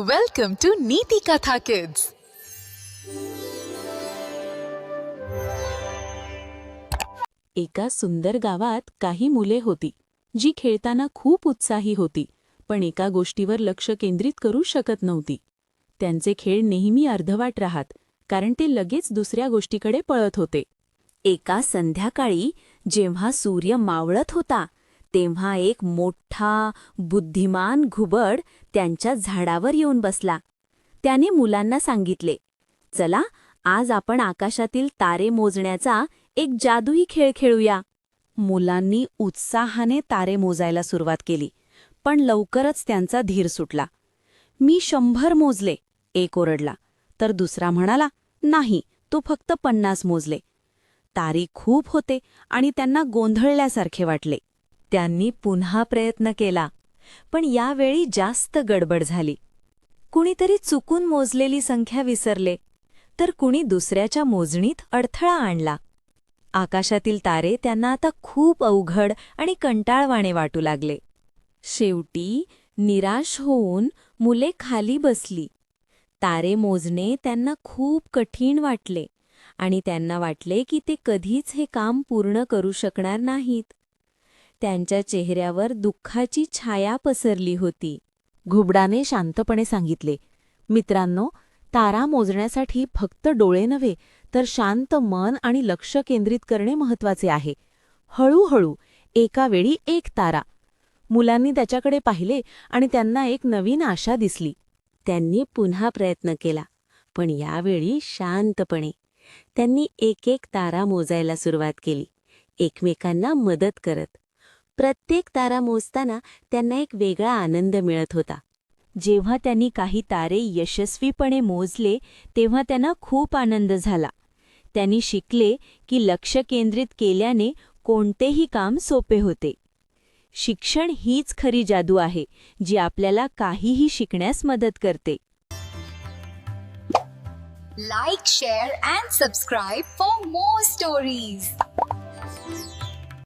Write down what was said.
Welcome to नीति कथा kids एका सुंदर गावात काही मुले होती जी खेळताना खूप उत्साही होती पण एका गोष्टीवर लक्ष केंद्रित करू शकत नव्हती. त्यांचे खेळ नेहमी अर्धवाट राहत कारण ते लगेच दुसऱ्या गोष्टीकडे पळत होते. एका संध्याकाळी जेव्हा सूर्य मावळत होता तेव्हा एक मोठा बुद्धिमान घुबड त्यांच्या झाडावर येऊन बसला. त्याने मुलांना सांगितले चला आज आपण आकाशातील तारे मोजण्याचा एक जादुई खेळ खेळूया. मुलांनी उत्साहाने तारे मोजायला सुरुवात केली पण लवकरच त्यांचा धीर सुटला. मी शंभर मोजले एक ओरडला तर दुसरा म्हणाला नाही तू फक्त पन्नास मोजले. तारी खूप होते आणि त्यांना गोंधळल्यासारखे वाटले. त्यांनी पुन्हा प्रयत्न केला पण यावेळी जास्त गडबड झाली. कुणीतरी चुकून मोजलेली संख्या विसरले तर कुणी दुसऱ्याच्या मोजणीत अडथळा आणला. आकाशातील तारे त्यांना आता खूप अवघड आणि कंटाळवाणे वाटू लागले. शेवटी निराश होऊन मुले खाली बसली. तारे मोजणे त्यांना खूप कठीण वाटले आणि त्यांना वाटले की ते कधीच हे काम पूर्ण करू शकणार नाहीत. त्यांच्या चेहऱ्यावर दुःखाची छाया पसरली होती. घुबडाने शांतपणे सांगितले मित्रांनो तारा मोजण्यासाठी फक्त डोळे नव्हे तर शांत मन आणि लक्ष केंद्रित करणे महत्त्वाचे आहे. हळूहळू एका वेळी एक तारा. मुलांनी त्याच्याकडे पाहिले आणि त्यांना एक नवीन आशा दिसली. त्यांनी पुन्हा प्रयत्न केला पण यावेळी शांतपणे. त्यांनी एक एक तारा मोजायला सुरुवात केली. एकमेकांना मदत करत प्रत्येक तारा मोजताना त्यांना एक वेगळा आनंद मिळत होता. जेव्हा त्यांनी काही तारे यशस्वीपणे मोजले तेव्हा त्यांना खूप आनंद झाला. त्यांनी शिकले की लक्ष केंद्रित केल्याने कोणतेही काम सोपे होते. शिक्षण हीच खरी जादू आहे जी आपल्याला काहीही शिकण्यास मदत करते. Like share, and subscribe for more stories